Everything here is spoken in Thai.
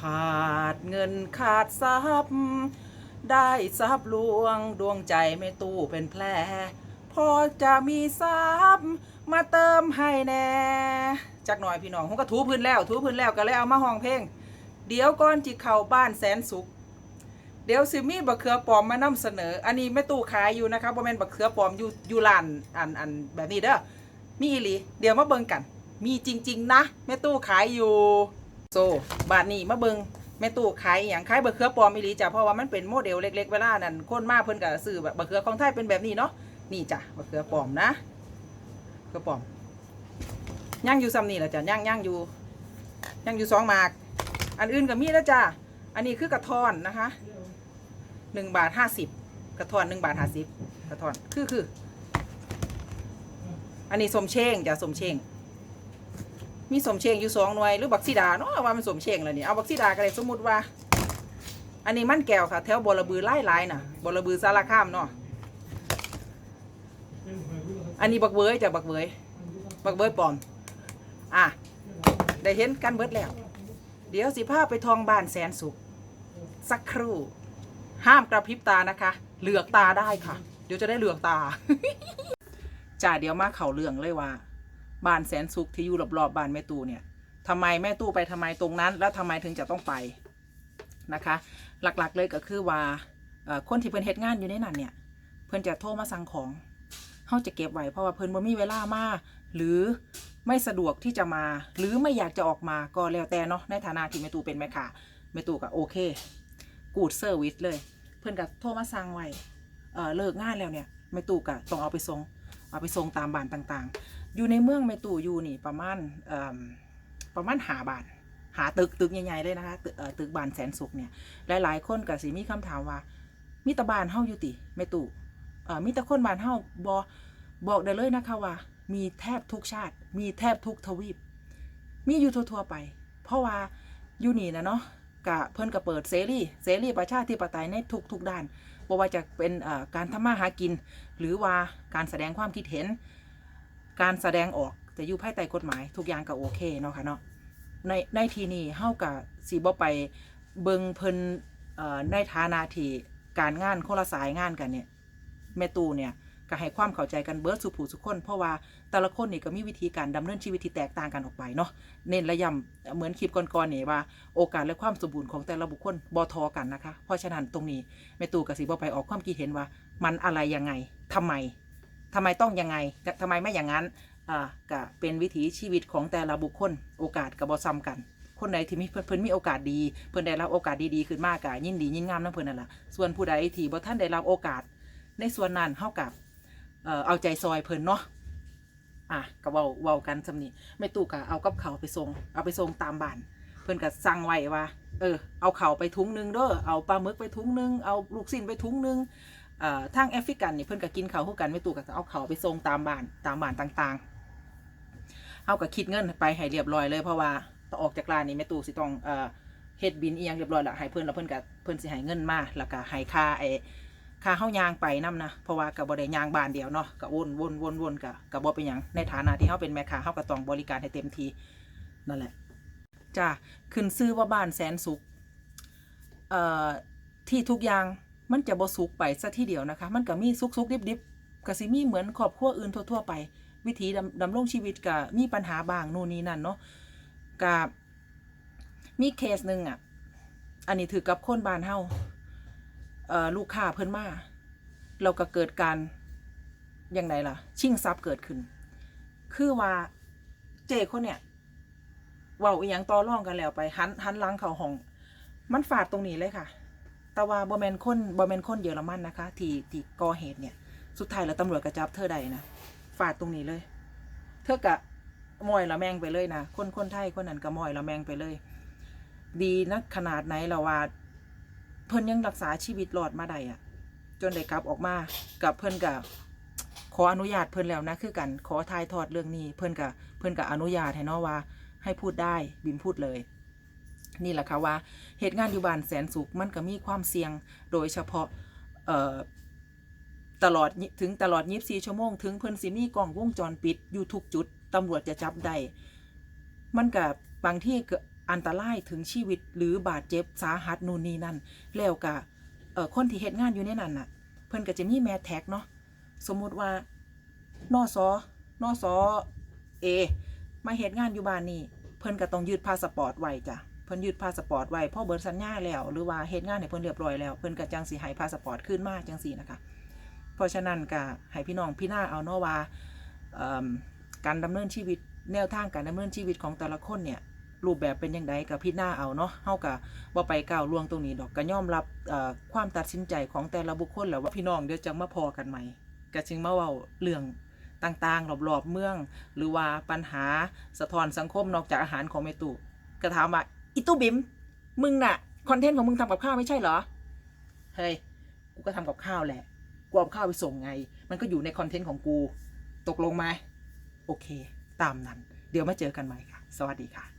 ขาดเงินขาดทรัพย์ ได้ทรัพย์ลวงดวงใจไม่ตู้เป็นแผลพอจะมีทรัพย์มาเติมให้แน่จักหน่อยพี่น้องผมก็ถูพื้นแล้วถูพื้นแล้วก็เลยเอามาห้องเพลงเดี๋ยวก่อนจิเข้าบ้านแสนสุข เดี๋ยวซิมีบักเขือปลอมมานำเสนอ อันนี้แม่ตู้ขายอยู่นะครับบ่แม่นบักเขือปลอมอยู่อยู่ร้านอันอันแบบนี้เด้อมีอีหลีเดี๋ยวมาเบิ่งกัน มีจริง ๆ นะแม่ตู้ขายอยู่ โซบาทนี้มาเบิงแม่ตู้ขายอย่างขายบักเขือปลอมอีหลีจ้ะเพราะว่ามันเป็นโมเดลเล็ก ๆ เวลานั้นคนมากเพิ่นก็ซื้อแบบบักเขือของไทยเป็นแบบนี้เนาะนี่จ้ะบักเขือปลอมนะเขือปลอมย่างอยู่ซ้ำนี่แหละจ้ะย่างย่างอยู่ย่างอยู่สองหมาก อันอื่นก็มีแล้วจ้ะอันนี้คือกระทอนนะคะหนึ่งบาทห้าสิบกระทอนหนึ่งบาทห้าสิบกระทอนคือคืออันนี้สมเชงจ้ะสมเชง มีสมเชงอยู่สองหน่วยหรือบักซีดาเนาะว่ามันสมเชงแล้วนี่เอาบักซีดาก็ได้สมมุติว่า อันนี้มันแก้วค่ะ แถวบรบือไล่ไล่น่ะบรบือสารคามเนาะอันนี้บักเบยจ้ะบักเบยบักเบยปลอม อะได้เห็นกันเบิดแล้ว เดี๋ยวสิพาไปทองบ้านแสนสุข สักครู่ ห้ามกระพริบตานะคะ เหลือกตาได้ค่ะ เดี๋ยวจะได้เหลือกตาจ้าเดี๋ยวมาเข่าเรื่องเลยว่า บ้านแสนสุขที่อยู่รอบๆบบ้านแม่ตู้เนี่ยทำไมแม่ตู้ไปทำไมตรงนั้น แล้วทำไมถึงจะต้องไปนะคะ หลักๆเลยก็คือว่าคนที่เพิ่นเฮ็ดงานอยู่ในนั้นเนี่ย เพิ่นจะโทรมาสั่งของเฮาจะเก็บไว้เพราะว่าเพิ่นบ่มีเวลามาหรือไม่สะดวกที่จะมา หรือไม่อยากจะออกมาก็แล้วแต่เนาะในฐานะที่แม่ตู้เป็นแม่ค้าแม่ตู้ก็โอเค กูดเซอร์วิสเลย เพิ่อนก็โทรมาสั่งไว้เลิกงานแล้วเนี่ยแม่ตู้ก็ต้องเอาไปส่ง เอาไปส่งตามบ้านต่างๆ อยู่ในเมืองแม่ตู่อยู่นี่ประมาณประมาณหาบานหาตึกตึกใหญ่ๆเลยนะคะตึกเอ่อตึกบานแสนสุขเนี่ยหลายๆคนก็สิมีคำถามว่ามีแตะบานเฮาอยู่ติแม่ตู่เอ่อมีแต่คนบานเฮาบอบอกได้เลยนะคะว่า มีแทบทุกชาติ มีแทบทุกทวีป มีอยู่ทั่วๆไป เพราะว่าอยู่นี่นะเนาะกะเพิ่นก็เปิดเสรีเสรีประชาธิปไตยในทุกๆด้าน บ่ว่าจะเป็นการทำมาหากิน หรือว่าการแสดงความคิดเห็น การแสดงออกจะอยู่ภายใต้กฎหมาย ทุกอย่างก็โอเคเนาะค่ะเนาะในในทีนี้เฮากับสีบ่ไปเบิงเพิ่นในฐานะที่การงานคนละสายงานกันเนี่ยแม่ตู่เนี่ย ก็ให้ความเข้าใจกันเบิดสุผู้สุคน เพราะว่าแต่ละคนนี่ก็มีวิธีการดำเนินชีวิตที่แตกต่างกันออกไปเนาะเน้นและยำเหมือนคลิปก่อนๆนี่ว่า โอกาสและความสมบูรณ์ของแต่ละบุคคลบ่ทอกันนะคะ เพราะฉะนั้นตรงนี้แม่ตู่ก็สิบ่ไปออกความคิดเห็นว่า มันอะไรยังไงทำไมทำไมต้องยังไงจะทำไมไม่อย่างนั้นอ่าก็เป็นวิถีชีวิตของแต่ละบุคคล โอกาสกับบอซ้ำกันคนใดที่มีเพิ่นเพิ่นมีโอกาสดี เพิ่นได้รับโอกาสดีๆขึ้นมากกะยินดียินงงามน้ำเพิ่นนั่นแหละส่วนผู้ใดที่บ่ท่านได้รับโอกาส ในส่วนนั้นเฮากับ เออเอาใจซอยเพิ่นเนาะอะก็เว้าเว้ากันซำนี้แม่ตู่ก็เอากับเขาไปส่งเอาไปส่งตามบ้าน เพิ่นก็สั่งไว้ว่า เออ เอาเขาไปถุงหนึงเด้อเอาปลาหมึกไปถุงหนึงเอาลูกชิ้นไปถุงหนึงเอ่อทางแอฟริกันนี่เพิ่นก็กินเขาคู่กันไม่ตู่ก็จะเอาเขาไปส่งตามบ้านตามบ้านต่างๆเอาก็คิดเงินไปให้เรียบร้อยเลยเพราะว่าต่อออกจากร้านนี่แม่ตู่สิต้องเอ่อเฮ็ดบินเอียงเรียบร้อยแล้วให้เพิ่นแล้วเพิ่นก็เพิ่นสิให้เงินมาแล้วก็ให้ค่าไอ้ ค่าเฮายางไปนํนะเพราะว่าก็บ่ได้ยางบานเดียวเนาะก็วนวนวนวนก็ก็บ่เป็นหยังในฐานะที่เฮาเป็นแม่ค้าเฮาก็ต้องบริการให้เต็มทีนั่นแหละจ้าขึ้นชื่อว่าบ้านแสนสุขเอ่อที่ทุกอย่างมันจะบ่สุกไปซะทีเดียวนะคะ มันก็มีสุกสุกดิบดิบก็สิมีเหมือนครอบครัวอื่นทั่วๆไป วิถีดำดำรงชีวิตก็มีปัญหาบางนู่นนี่นั่นเนาะกับมีเคสหนึ่งอะ อันนี้ถือกับคนบ้านเฮา ลูกค้าเพิ่นมาเราก็เกิดการยังไงล่ะ ชิงทรัพย์เกิดขึ้น คือว่าเจคนเนี่ยเว้าอีหยังต่อรองกันแล้วไปหันหันหลังเขาห้อง มันฝาดตรงนี้เลยค่ะ แต่ว่าบอแมนคนบอแมนคนเยอรมันนะคะ ที่ที่ก่อเหตุเนี่ย สุดท้ายแล้วตำรวจก็จับเธอได้นะฝาดตรงนี้เลย เธอกะมอยละแมงไปเลยนะคนคนไทยคนนั้นก็มอยละแมงไปเลย ดีนักขนาดไหนเราว่า เพิ่นยังรักษาชีวิตรอดมาได้อะจนได้กลับออกมากับเพิ่นกับขออนุญาตเพิ่นแล้วนะคือกันขอทายทอดเรื่องนี้ เพิ่นกับเพิ่นกับอนุญาตให้เนาะว่า ให้พูดได้บิมพูดเลย นี่แหละค่ะว่าเหตุงานอยู่บ้านแสนสุขมันก็มีความเสี่ยงโดยเฉพาะเอ่อตลอดถึงตลอด 24 ชั่วโมง ถึงเพิ่นสิมีกล้องวงจรปิดอยู่ทุกจุดตำรวจจะจับได้ มันกับบางที่ก็ อันตรายถึงชีวิตหรือบาดเจ็บสาหัสนู่นนี่นั่น แล้วก็เอ่อคนที่เฮ็ดงานอยู่ในนั้นน่ะ เพิ่นก็จะมีแมทแท็กเนาะสมมุติว่านอสอนอสอเอมาเฮ็ดงานอยู่บ้านนี่เพิ่นก็ต้องยืดพาสปอร์ตไว้จ้ะเพิ่นยืดพาสปอร์ตไว้พอเบิดสัญญาแล้วหรือว่าเฮ็ดงานให้เพิ่นเรียบร้อยแล้วเพิ่นก็จังสิให้พาสปอร์ตขึ้นมาจังซี่นะคะ เพราะฉะนั้นก็ให้พี่น้องพี่หน้าเอาเนาะว่าเอิ่มการดำเนินชีวิตแนวทางการดำเนินชีวิตของแต่ละคนเนี่ย รูปแบบเป็นยังไงกับพี่หน้าเอาเนาะเฮาก็บ่าไปก้าวล่วงตรงนี้ดอกก็ยอมรับความตัดสินใจของแต่ละบุคคลแล้วว่าพี่น้องเดี๋ยวจังมาพอกันใหม่ก็จึงมาเว้าเรื่องต่างๆรอบๆเมือง หรือว่าปัญหาสะท้อนสังคมนอกจากอาหารของเมตุก็ถามว่าอีตู้บิมมึงน่ะคอนเทนต์ของมึงทำกับข้าวไม่ใช่เหรอเฮ้ยกูก็ทำกับข้าวแหละกูเอาข้าวไปส่งไง มันก็อยู่ในคอนเทนต์ของกู ตกลงไหมโอเค ตามนั้น เดี๋ยวมาเจอกันใหม่ค่ะ สวัสดีค่ะ